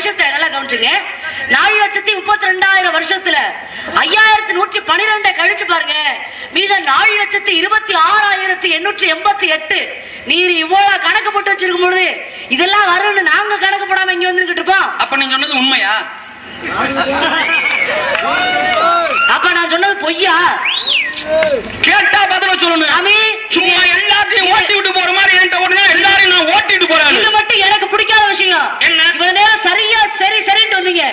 வருஷத்தை நல்லா கவனிச்சுங்க. நாலு லட்சத்தி முப்பத்தி ரெண்டாயிரம் வருஷத்துல ஐயாயிரத்தி நூற்றி பனிரெண்டை கழிச்சு பாருங்க. மீதம் நாலு லட்சத்தி இருபத்தி ஆறாயிரத்தி எண்ணூற்றி எண்பத்தி எட்டு. நீர் இவ்வளவு கணக்கு போட்டு வச்சிருக்கும் பொழுது இதெல்லாம் வரும்னு நாங்க கணக்கு போடாம இங்க வந்துகிட்டு இருப்போம். அப்ப நீ சொன்னது உண்மையா? அப்ப நான் சொன்னது பொய்யா? கேட்டா பதில சொல்லணும். எல்லாத்தையும் ஓட்டி விட்டு போற மாதிரி என்கிட்ட உடனே எல்லாரையும் நான் ஓட்டிட்டு போறாரு இது மட்டும் எனக்கு பிடிக்காத விஷயம். என்ன? இவ்வளவு நேரம் சரியா சரி சரின்னு வந்தீங்க.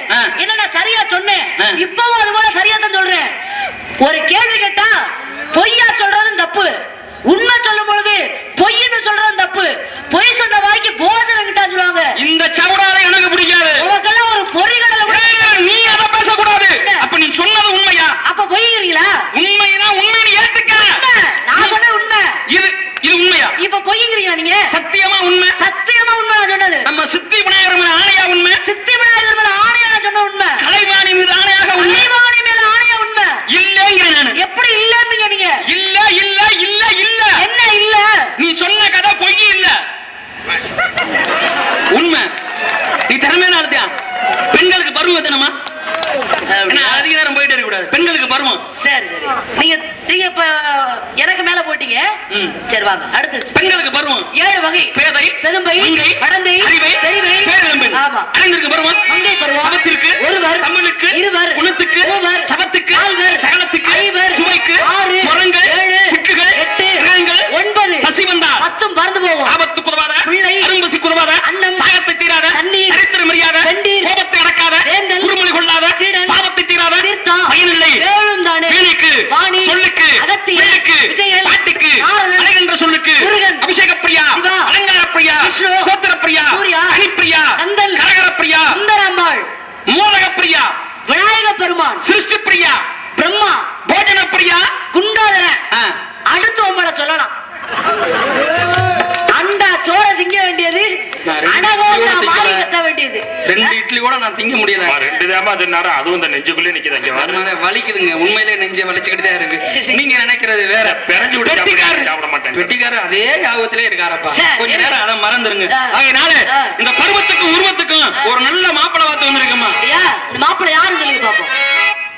என்ன நான் சரியா சொன்னேன். இப்பவும் அது போல சரியா தான் சொல்றேன். ஒரு கேள்வி கேட்டா பொய்யா சொல்றதும் தப்பு. உண்மை சொல்லும் பொழுது பொய்ன்னு சொல்றதும் தப்பு. பொய் சொன்ன வாய்க்கு போஜனம் கிட்டா சொல்லுவாங்க இந்த சவடால எனக்கு பிடிக்காது உனக்கெல்லாம் ஒரு பொறிகடலை கூட ஏய், நீ அதை பேசக்கூடாது அப்ப நீ சொன்னது உண்மையா அப்ப பொய்கிறீங்களா உண்மைனா உண்மை நீ ஏத்துக்க உண்மை. நான் சொன்ன உண்மை இது இது உண்மையா இப்ப பொய்கிறீங்களா நீங்க சத்தியமா உண்மை சத்தியமா உண்மை நான் சொன்னது நம்ம சித்தி விநாயகர் மேல ஆணையா உண்மை சித்தி விநாயகர் மேல ஆணையா நான் சொன்ன உண்மை கலைவாணி மீது ஆணையாக உண்மை அலைவாணி மேல ஆணையா உண்மை இல்லைங்க நானு எப்படி இல்லன்னீங்க நீங்க இல்ல இல்ல இல்ல இல்ல என்ன இல்ல நீ சொன்ன கதை பொய் இல்ல உண்மை நீ திறமையான ஆளுத்தியா பெண்களுக்கு பருவம் எத்தனமா என்ன, அதிக நேரம் போயிட்டே இருக்க கூடாது பெண்களுக்கு பருவம் சரி சரி நீங்க நீங்க இப்ப எனக்கு மேல போயிட்டீங்க ம். சரி வாங்க அடுத்து பெண்களுக்கு பருவம் ஏழு வகை பேதை பெரும்பை வடந்தை அறிவை ஆமா. அனைவருக்கு பருவம் மங்கை பருவம். சபத்திற்கு ஒருவர் தமிழுக்கு இருவர் குணத்துக்கு சபத்துக்கு சகலத்துக்கு ஐவர் சுவைக்கு ஆறு சுரங்கள் ஏழு புக்குகள் எட்டு கிரகங்கள் ஒன்பது பசி வந்தால் பத்தும் பறந்து போகும் ஆபத்து குதவாத பிள்ளை, அரும்பசி குதவாத அன்னம், தாகத்தை தீராத தண்ணீர், சரித்திர மரியாத வெந்நீர், கோபத்தை அடக்காத வேந்தல், குறுமொழி கொள்ளாத சீடன், பாவத்தை தீராத தீர்த்தம், பயனில்லை. வேலும் தானே வீணைக்கு வாணி சொல்லுக்கு விஜயன், பாட்டுக்கு ஐயா ரெண்டு இட்லி கூட நான் திங்க முடியல. ரெண்டு தாமா அதுவும் இந்த நெஞ்சுக்குள்ளே நிக்குது வலிக்குதுங்க. உண்மையிலே நெஞ்ச வலிச்சுக்கிட்டு தான் இருக்கு. நீங்க நினைக்கிறது வேற. பிறஞ்சு. சாப்பிட மாட்டேன். வெட்டிக்காரர் அதே யாபத்திலே இருக்காரப்பா. கொஞ்ச நேரம் அதை மறந்துருங்க. அதனால. இந்த பருவத்துக்கும் உருவத்துக்கும் ஒரு நல்ல மாப்பிளை ஐயா இந்த மாப்பிள்ளை யாருன்னு சொல்லுங்க பாப்போம்.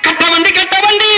கட்ட வண்டி கட்ட வண்டி.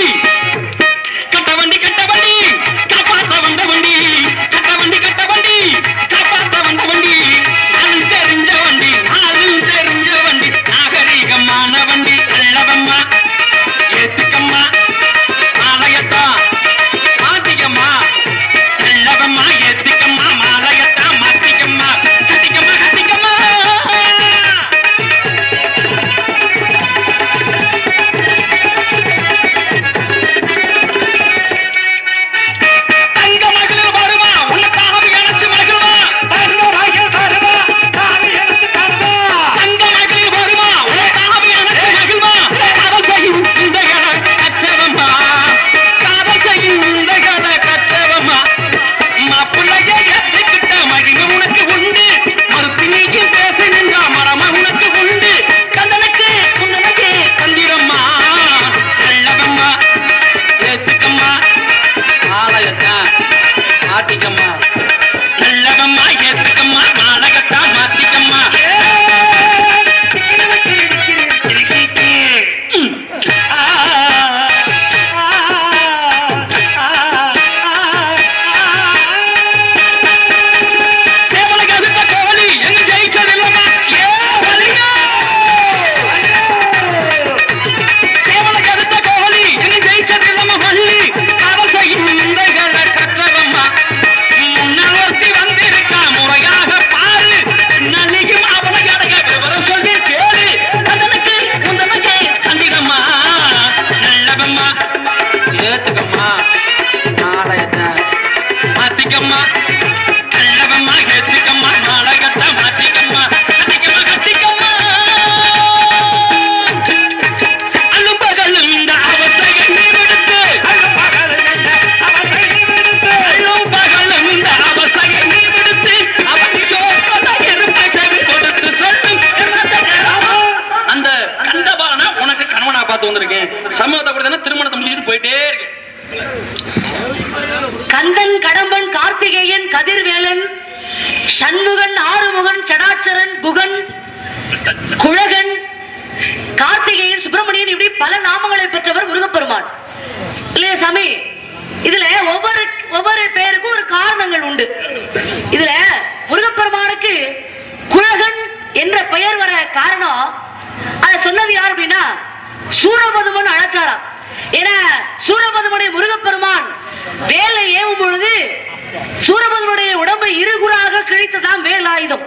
ஆயுதம்.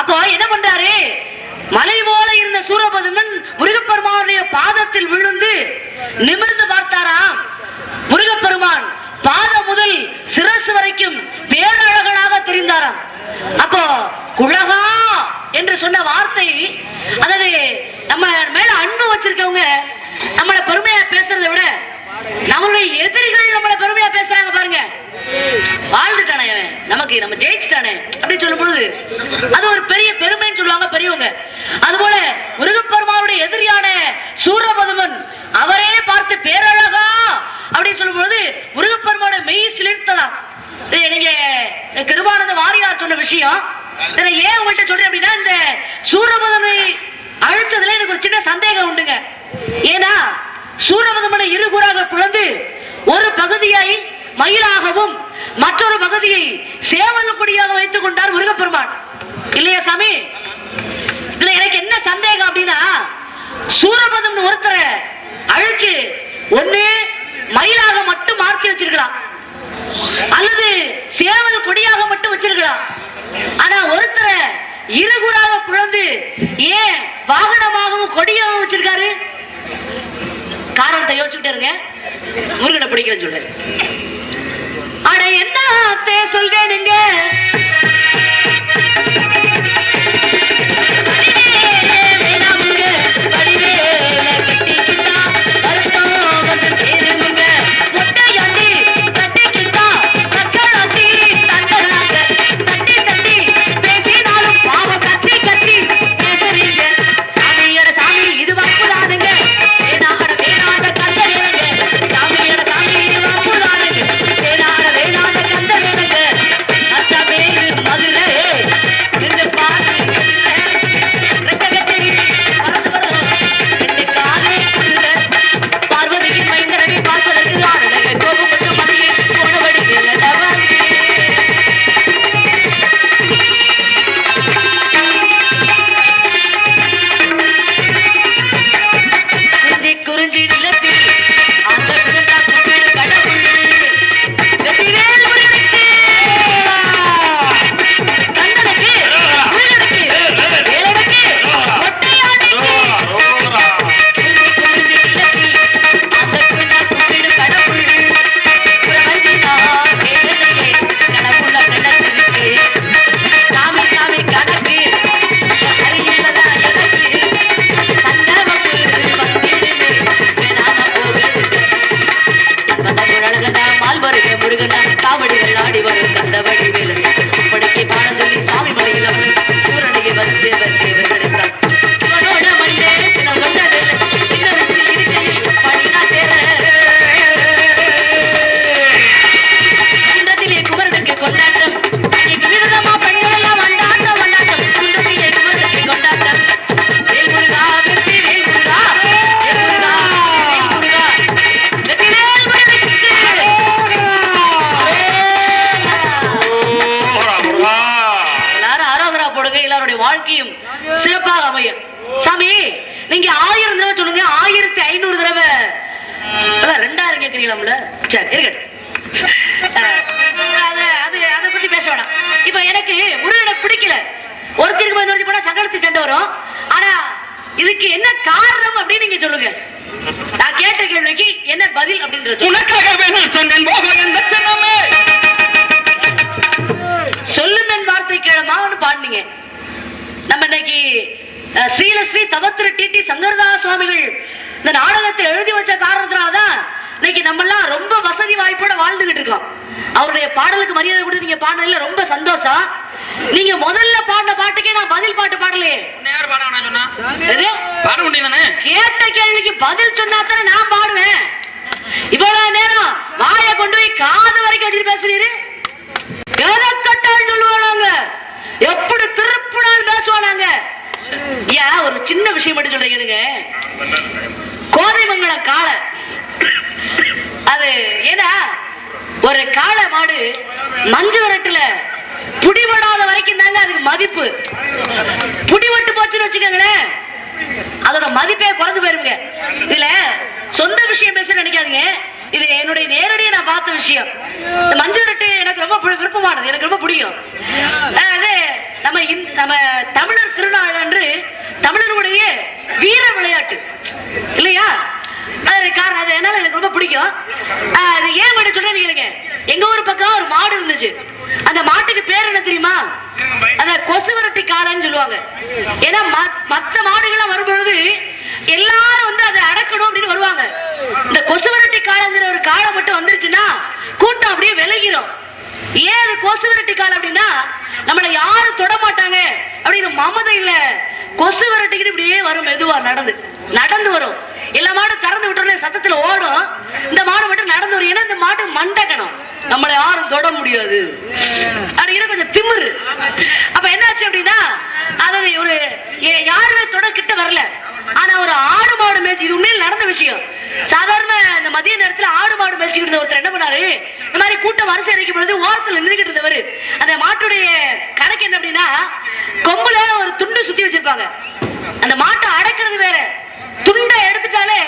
அப்போ என்ன பண்றாரு? மலை போல இருந்த சூரபதுமன் முருகப்பெருமானுடைய பாதத்தில் விழுந்து நிமிர்ந்து பார்த்தாராம். முருகப்பெருமான் பாதம் முதல் சிரசு வரைக்கும் பேரழகனாக தெரிந்தாராம். அப்போ குழகா என்று சொன்ன வார்த்தை அதாவது நம்ம மேல அன்பு வச்சிருக்கவங்க நம்மள பெருமையா பேசுறதை விட நம்மளுடைய எதிரிகள் நம்மள பெருமையா பேசுறாங்க பாருங்க. வாழ்ந்துட்டான. நமக்கு நம்ம ஜெயிச்சுட்டானே அப்படின்னு சொல்லும் பொழுது அது ஒரு பெரிய பெருமைன்னு சொல்லுவாங்க பெரியவங்க. அதுபோல முருகப்பெருமானுடைய எதிரியான சூரபதுமன் அவரே பார்த்து பேரழகா அப்படின்னு சொல்லும் பொழுது முருகப்பெருமானுடைய மெய் சிலிர்த்தலாம் நீங்க கிருபானந்த வாரியார் சொன்ன விஷயம். ஏன் உங்கள்கிட்ட சொல்றேன் அப்படின்னா இந்த சூரபதனை அழிச்சதுல எனக்கு ஒரு சின்ன சந்தேகம் உண்டுங்க. ஏன்னா சூரபதமனை இருகுறாக பிளந்து ஒரு பகுதியாய் மயிலாகவும் மற்றொரு பகுதியை சேவல் கொடியாக வைத்துக் கொண்டார் முருகப்பெருமான். இல்லையா சாமி? இதுல எனக்கு என்ன சந்தேகம் அப்படின்னா சூரபதம் ஒருத்தரை அழிச்சு ஒண்ணு மயிலாக மட்டும் மாற்றி வச்சிருக்கலாம். அல்லது சேவல் கொடியாக மட்டும் வச்சிருக்கலாம். ஆனா ஒருத்தரை இருகுறாக புழந்து ஏன் வாகனமாகவும் கொடியாகவும் வச்சிருக்காரு? காரணத்தை யோசிச்சுட்டே இருங்க. முருகனை பிடிக்கிறேன்னு சொல்றேன் அட என்ன சொல்றேன் நீங்க? சரி இருக்கட்டும் அது அது அதை பத்தி பேச வேணாம். இப்ப எனக்கு முருகனை பிடிக்கல. ஒருத்தருக்கு போய் இன்னொருத்தி போனா சங்கடத்து சண்டை வரும். ஆனா இதுக்கு என்ன காரணம் அப்படின்னு நீங்க சொல்லுங்க. நான் கேட்ட கேள்விக்கு என்ன பதில் அப்படின்றது. உனக்காகவே நான் சொன்னேன். போக எந்த சின்னமே. சொல்லும் என் வார்த்தை பாடினீங்க. நம்ம இன்னைக்கு ஸ்ரீலஸ்ரீ தவத்திரு டிடி சங்கரதாஸ் சுவாமிகள் இந்த நாடகத்தை எழுதி வச்ச காரணத்தினாலதான் இன்னைக்கு நம்ம எல்லாம் ரொம்ப வசதி வாய்ப்போட வாழ்ந்துகிட்டு இருக்கோம். அவருடைய பாடலுக்கு மரியாதை கொடுத்து நீங்க பாடினதுல ரொம்ப சந்தோஷம். நீங்க முதல்ல பாடின பாட்டுக்கே நான் பதில் பாட்டு பாடலையே. யார் பாட வேணாம் சொன்னா. எது? பாட முடியும் தானே கேட்ட கேள்விக்கு பதில் சொன்னா தானே நான் பாடுவேன். இவ்வளவு நேரம் வாயை கொண்டு போய் காது வரைக்கும் வச்சுட்டு பேசுறீரு? எதை கட்டால் சொல்லுவானாங்க எப்படி திருப்பினால் பேசுவானாங்க சின்ன விஷயம் மட்டும் சொல்றேன் கோதைமங்கல காளை. அது ஏன்னா ஒரு காளை மாடு மஞ்சு விரட்டுல புடிபடாத வரைக்கும் தாங்க அதுக்கு மதிப்பு. புடிபட்டு போச்சுன்னு வச்சுக்கோங்களேன். அதோட மதிப்பே குறைஞ்சு போயிருங்க. இதுல சொந்த விஷயம் பேச நினைக்காதீங்க. இது என்னுடைய நேரடியை நான் பார்த்த விஷயம். இந்த மஞ்சு விரட்டு எனக்கு ரொம்ப விருப்பமானது. எனக்கு ரொம்ப பிடிக்கும். அது நம்ம நம்ம தமிழர் திருநாள் அன்று தமிழருடைய வீர விளையாட்டு. இல்லையா? அது காரணம் அது என்னால எனக்கு ரொம்ப பிடிக்கும். ஆஹ் அது ஏன் மட்டும் சொல்றேன்னு கேளுங்க. எங்க ஊர் பக்கம் ஒரு மாடு இருந்துச்சு. அந்த மாட்டுக்கு பேர் என்ன தெரியுமா? அந்த கொசு விரட்டி காளைன்னு சொல்லுவாங்க. ஏன்னா மத்த மாடுகள்லாம் வரும்பொழுது எல்லாரும் வந்து அதை அடக்கணும் அப்படின்னு வருவாங்க. இந்த கொசு விரட்டி காளைங்கிற ஒரு காளை மட்டும் வந்துருச்சுன்னா கூட்டம் அப்படியே விலகிரும். ஏன் அது கொசு விரட்டி காலம் அப்படின்னா நம்மள யாரும் தொட மாட்டாங்க அப்படின்னு மமதை இல்ல. கொசு விரட்டிக்கிட்டு இப்படியே வரும் மெதுவா நடந்து. நடந்து வரும். எல்லா மாடும் திறந்து விட்டோன்னே சத்தத்துல ஓடும். இந்த மாடு மட்டும் நடந்து வரும் ஏன்னா இந்த மாட்டு மண்டக்கணும் நம்மளை யாரும் தொட முடியாது. அப்படின்னு கொஞ்சம் திமிரு அப்ப என்னாச்சு அப்படின்னா அதாவது ஒரு ஏ- யாருமே தொட கிட்ட வரல ஆனா ஒரு ஆடு மாடு மேய்ச்சி இது உண்மையில் நடந்த விஷயம். சாதாரண இந்த மதிய நேரத்துல ஆடு மாடு மேய்ச்சிக்கிட்டு இருந்த ஒருத்தர் என்ன பண்ணாரு? இந்த மாதிரி கூட்டம் வரிசை அடைக்கும் பொழுது ஓரத்துல நின்றுகிட்டு இருந்தவர். அந்த மாட்டுடைய கணக்கு என்ன அப்படின்னா கொம்புல ஒரு துண்டு சுத்தி வச்சிருப்பாங்க. அந்த மாட்டை அடக்கிறது வேற. துண்டை எடுத்துட்டாலே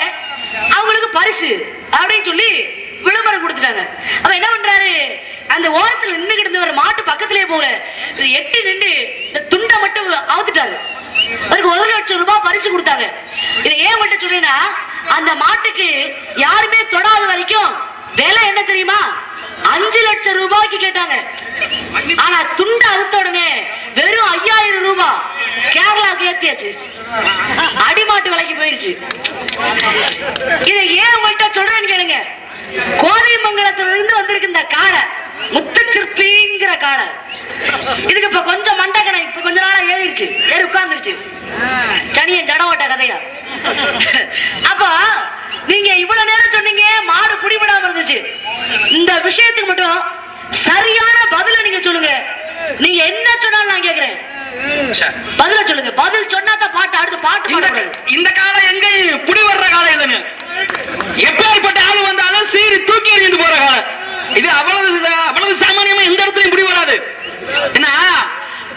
அவங்களுக்கு பரிசு அப்படின்னு சொல்லி விளம்பரம் கொடுத்துட்டாங்க. அவ என்ன பண்றாரு? அந்த ஓரத்துல நின்னுகிட்டு இருந்தவர் மாட்டு பக்கத்திலேயே போகல. இது எட்டி நின்று இந்த துண்டை மட்டும் அவுத்துட்டாரு. அதுக்கு ஒரு லட்சம் ரூபாய் பரிசு கொடுத்தாங்க. இதை ஏன் மட்டும் சொல்றேன்னா அந்த மாட்டுக்கு யாருமே தொடாத வரைக்கும் விலை என்ன தெரியுமா? அஞ்சு லட்சம் ரூபாய்க்கு கேட்டாங்க. ஆனா துண்டை அறுத்த உடனே வெறும் ஐயாயிரம் ரூபாய் கேரளாவுக்கு ஏத்தியாச்சு. அடிமாட்டு விலைக்கு போயிருச்சு. இதை ஏன் மட்டும் சொல்றேன்னு கேளுங்க. கோதைமங்கலத்துல இருந்து வந்திருக்கு இந்த காரை முத்து சிற்பிங்கிற காளை. இதுக்கு இப்ப கொஞ்சம் மண்டக்கணை இப்ப கொஞ்ச நாளா ஏறிடுச்சு. ஏறி உட்கார்ந்துருச்சு. சனியன் ஓட்ட கதையா? அப்ப நீங்க இவ்வளவு நேரம் சொன்னீங்க மாடு புடிபடாம இருந்துச்சு. இந்த விஷயத்துக்கு மட்டும் சரியான பதில நீங்க சொல்லுங்க. நீங்க என்ன சொன்னாலும் நான் கேக்குறேன். பதில சொல்லுங்க. பதில் சொன்னா தான் பாட்டு அடுத்து பாட்டு இந்த பாடக்கூடாது இந்த காலம் எங்கேயும் புடி வர்ற காலம் இல்லைங்க. எப்பேற்பட்ட ஆளு வந்தாலும் சீறி தூக்கி எறிந்து போற காலம் இது அவ்வளவு அவ்வளவு சாமானியமா எந்த இடத்துலயும் புடி வராது. என்ன?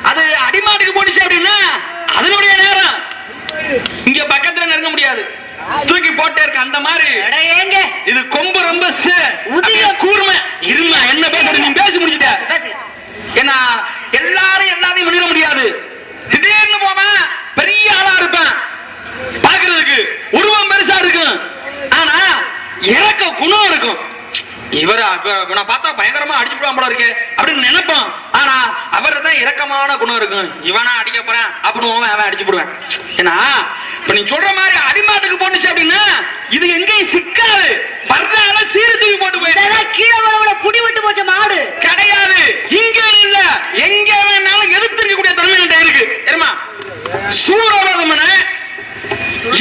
அது அடிமாட்டுக்கு போட்டுச்சு அப்படின்னா அதனுடைய நேரம். இங்க பக்கத்துல நெருங்க முடியாது. தூக்கி போட்டே இருக்க அந்த மாதிரி. இது கொம்பு ரொம்ப அப்படியே கூர்மை. இருமா என்ன பேசுற நீ பேசி முடிச்சிட்ட. ஏன்னா எல்லாரும் எல்லாரையும் பண்ணிட முடியாது. திடீர்னு போவான் பெரிய ஆளா இருப்பான். பாக்குறதுக்கு உருவம் பெருசா இருக்கும். ஆனா இறக்க குணம் இருக்கும். இவர் இவனை பார்த்தா பயங்கரமா அடிச்சுடுவான் போல இருக்கு அப்படின்னு நினைப்போம் ஆனா அவர்தான் தான் இரக்கமான குணம் இருக்கும். இவனா அடிக்க போறான் அப்படின்னு அவன் அடிச்சு போடுவான் ஏன்னா இப்ப நீ சொல்ற மாதிரி அடிமாட்டுக்கு போட்டுச்சு அப்படின்னா இது எங்கேயும் சிக்காது. வர்றால சீர்தூக்கி போட்டு போயிட்டு இதெல்லாம் கீழே வரவுல புடி விட்டு போச்ச மாடு. கிடையாது. இங்க இல்ல. எங்க வேணாலும் எதிர்த்திருக்கக்கூடிய தன்மை என்கிட்ட இருக்கு. தெரியுமா? சூரவதமன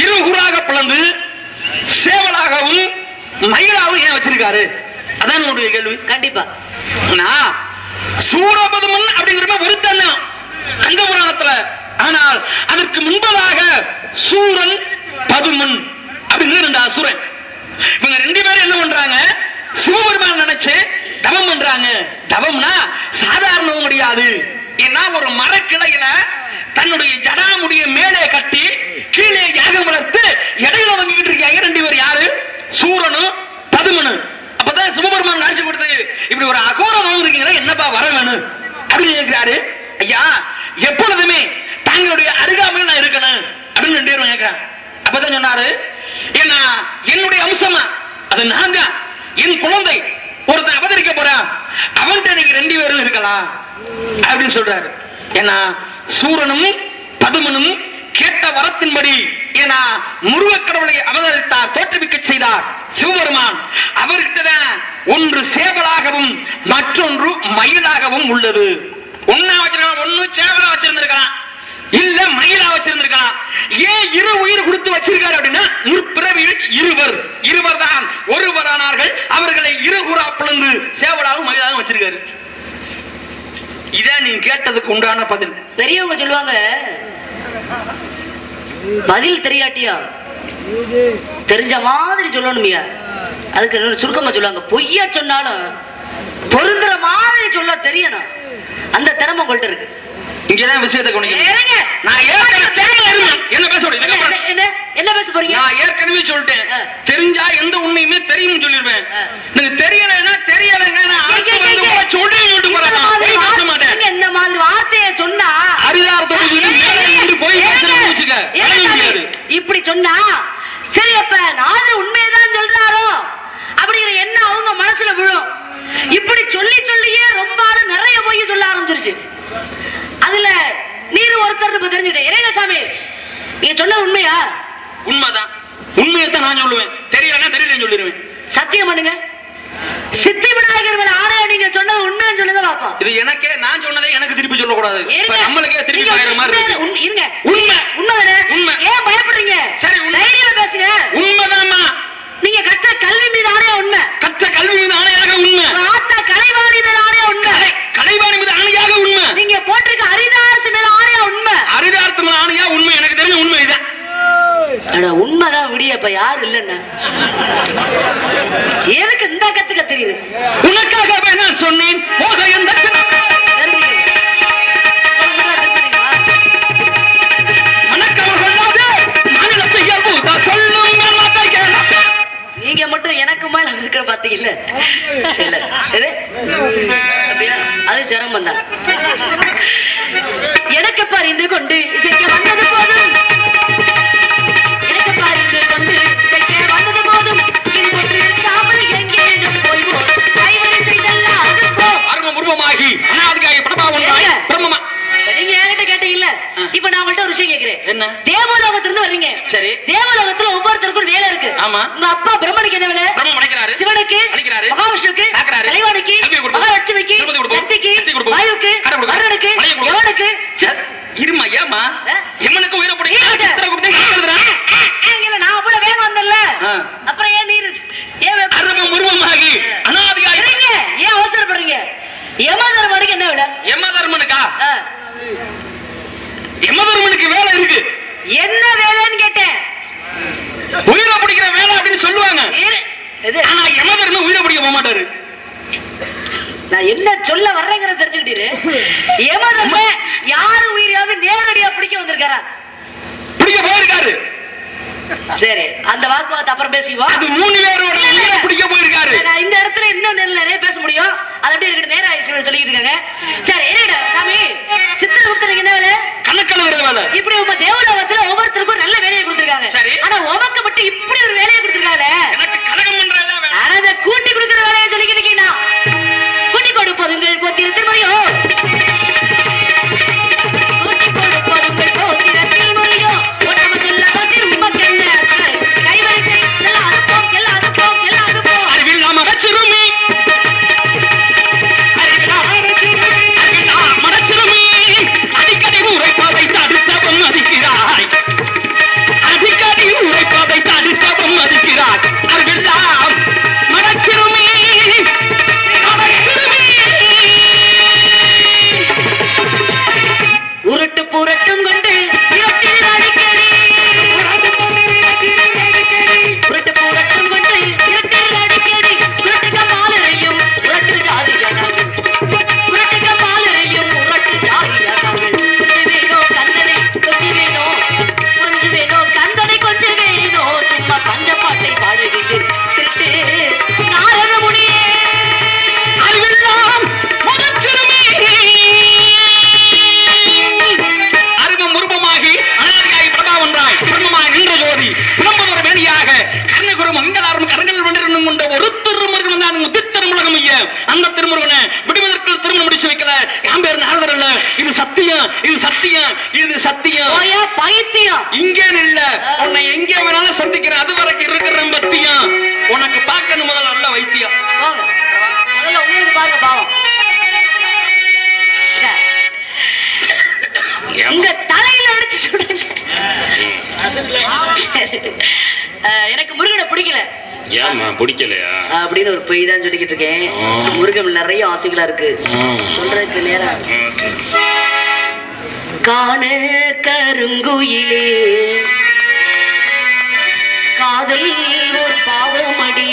இருகுறாக பிளந்து சேவலாகவும் மயிலாகவும் ஏன் வச்சிருக்காரு? கண்டிப்பா. நான் சூரபதமன் அப்படிங்கிற ஒருத்தன் தான். கந்த புராணத்துல. ஆனால் அதற்கு முன்பதாக சூரன் பதுமன் அப்படின்னு ரெண்டு அசுரன். இவங்க ரெண்டு பேரும் என்ன பண்றாங்க? சிவபெருமான் நினைச்சு தவம் பண்றாங்க. தவம்னா சாதாரணவும் முடியாது. ஏன்னா ஒரு மரக்கிளையில தன்னுடைய ஜடாமுடிய மேலே கட்டி கீழே யாகம் வளர்த்து இடையில வந்துகிட்டு இருக்காங்க ரெண்டு பேர் யாரு சூரனும் பதுமனும் அப்பதான் சிவபெருமான் காட்சி கொடுத்து இப்படி ஒரு அகோரம் இருக்கீங்களா என்னப்பா வர வேணும் அப்படின்னு கேட்கிறாரு ஐயா எப்பொழுதுமே தாங்களுடைய அருகாமையில் நான் இருக்கணும் அப்படின்னு ரெண்டு பேரும் கேட்கிறேன் அப்பதான் சொன்னாரு ஏன்னா என்னுடைய அம்சமா அது நான் தான் என் குழந்தை ஒருத்தன் அவதரிக்க போறான் அவன்கிட்ட நீங்க ரெண்டு பேரும் இருக்கலாம் அப்படின்னு சொல்றாரு ஏன்னா சூரனும் பதுமனும் கேட்ட வரத்தின்படி ஏன்னா முருகக் கடவுளை அவதரித்தார் தோற்றுவிக்க செய்தார் சிவபெருமான் அவர்கிட்ட தான் ஒன்று சேவலாகவும் மற்றொன்று மயிலாகவும் உள்ளது ஒன்னா வச்சிருக்கான் ஒண்ணு சேவலா வச்சிருந்திருக்கலாம் இல்ல மயிலா வச்சிருந்திருக்கலாம் ஏன் இரு உயிர் கொடுத்து வச்சிருக்காரு அப்படின்னா முற்பிறவியில் இருவர். இருவர் தான் ஒருவரானார்கள் அவர்களை இருகுறா பிளந்து சேவலாகவும் மகிழாகவும் வச்சிருக்காரு. இதான் நீ கேட்டதுக்கு உண்டான பதில். பெரியவங்க சொல்லுவாங்க பதில் தெரியாட்டியா? தெரிஞ்ச மாதிரி சொல்லணுமியா? அதுக்கு சுருக்கமா சொல்லுவாங்க பொய்யா சொன்னாலும் பொருந்துற மாதிரி சொல்ல தெரியணும். அந்த திறமை உங்கள்கிட்ட இருக்கு. இங்கதான் விஷயத்தை கவனிக்கணும். நான் என்ன பேச என்ன, என்ன என்ன பேச போறீங்க? நான் ஏற்கனவே சொல்லிட்டேன். தெரிஞ்சா எந்த உண்மையுமே தெரியும் சொல்லிருவேன். நீங்க தெரியலைன்னா தெரியலைங்க. நான் சொல்றேன்னு சொல்லிட்டு போறேன் மாட்டேன். இந்த மாதிரி வார்த்தையை சொன்னா அரிதாரத்தோட சொல்லி போய் முடியாது இப்படி சொன்னா சரி அப்ப நாதர் உண்மையதான் சொல்றாரோ? அப்படிங்கிற எண்ணம் அவங்க மனசுல விழும். இப்படி சொல்லி சொல்லியே ரொம்ப ஆளு நிறைய போய் சொல்ல ஆரம்பிச்சிருச்சு அதுல நீர் ஒருத்தர் இப்ப தெரிஞ்சுட்டேன் இறைங்க சாமி நீங்க சொன்ன உண்மையா உண்மைதான் உண்மையத்தான் நான் சொல்லுவேன் தெரியலன்னா தெரியலன்னு சொல்லிடுவேன் சத்தியம் பண்ணுங்க சித்தி விநாயகர் மேல ஆணையா நீங்க சொன்னது உண்மைன்னு சொல்லுங்க பாப்போம் இது எனக்கே நான் சொன்னதே எனக்கு திருப்பி சொல்லக்கூடாது. நம்மளுக்கே திருப்பி பாக்குற மாதிரி உண்மை-. உண்மை-. உண்மை. உண்மைதானே? உண்மை. ஏன் பயப்படுறீங்க சரி. தைரியமா பேசுங்க உண்மைதாம்மா நீங்க கற்ற கல்வி மீது ஆணையா உண்மை. கற்ற கல்வி மீது ஆணையாக உண்மை. ஆத்தா கலைவாணி மேல ஆணையா உண்மை. கலை- கலைவாணி மீது ஆணையாக உண்மை. நீங்க போட்டிருக்க ஹரிதாசு மேல ஆணையா உண்மை அரிதார்த்தம் ஆணையா உண்மை? எனக்கு தெரிஞ்ச உண்மை இதான் உண்மைதான் விடிய இப்ப யாரு இல்லைன்னா? எதுக்கு இந்த கத்துக்க தெரியுது? உனக்காகவே நான் சொன்னேன். மேல இருக்கிற பாத்தீங்கல்ல இல்ல. இது? அப்படியா? அது சிரமம் தான் எனக்கு பறிந்து கொண்டு இசைக்க வந்தது போதும். எனக்கு பறிந்து கொண்டு இசைக்க வந்தது போதும். இனி ஒன்று இருக்காமல் எங்கேனும் போய்வோம். கைவரிசை செல்லாம் அதுபோ அருமம் உருவமாகி அனாதிகாரி பிரபாவனாய் ஏங்க? பிரம்மமா நீங்க என்கிட்ட கேட்டீங்கல்ல? இப்ப நான் விஷயம் கேக்குறேன் என்ன? தேவலோகத்திலிருந்து வர்றீங்க சரி. தேவலோகத்துல ஒவ்வொருத்தருக்கும் வேலை இருக்கு ஆமா. உங்க அப்பா பிரம்மனுக்கு என்ன வேலை பிரம்மம் அடைக்கிறாரு சிவனுக்கு அழிக்கிறாரு. மகாவிஷ்ணுக்கு கல்வியை கொடுப்போம். மகாலட்சுமிக்கு. சக்திக்கு. வாயுக்கு கொடுப்போம். எவனுக்கு இருமா ஏமா ஆ? எம்மனுக்கு உயிரை கொடுத்து நான் அவ்வளவு வேகம் வந்தேன்ல ஆ. அப்புறம் ஏன் நீர் ஏன் அனாதிகாரி இருங்க ஏன் அவசரப்படுறீங்க யமதர்மனுக்கு என்ன வேலை யமதர்மனுக்கா ஆ. யமதர்மனுக்கு வேலை இருக்கு? என்ன வேலைன்னு கேட்டேன். உயிரை பிடிக்கிற வேலை அப்படின்னு சொல்லுவாங்க. ஆனா யமதர்மன் உயிரை பிடிக்க போக மாட்டாரு? நான் என்ன சொல்ல வர்றேங்கிறத தெரிஞ்சுக்கிட்டீரு. யமதர்ம யாரு உயிரையாவது நேரடியா பிடிக்க வந்திருக்காரா? பிடிக்க போயிருக்காரு. சரி அந்த வாக்குவாதத்தை அப்புறம் பேசிக்குவோம். அது மூணு பேரோட உயிரை பிடிக்க போயிருக்காரு. நான் இந்த இடத்துல இன்னும் நிறைய பேச முடியும். அது அப்படியே இருக்கட்டும் நேரம் ஆயிடுச்சு சொல்லிட்டு இருக்காங்க. சரி இருடா சாமி? சித்திரகுப்தனுக்கு என்ன வேலை கணக்கெழுதுற வேலை இப்படி உங்க தேவலோகத்துல ஒவ்வொருத்தருக்கும் நல்ல வேலையை கொடுத்திருக்காங்க. சரி. ஆனா உமக்கு மட்டும் இப்படி ஒரு வேலையை கொடுத்திருக்காங்க. எனக்கு கலகம் பண்றதா வேலை? ஆனா அதை கூட்டி கொடுக்கிற வேலையை சொல்லிக்கிட்டு கூட்டி கொடுப்பதுங்கள் கோத்திரத்தில் ஆசைகளா இருக்கு. சொல்றதுக்கு நேரம் காண கருங்குயிலே. காதல் ஒரு பாவமடி.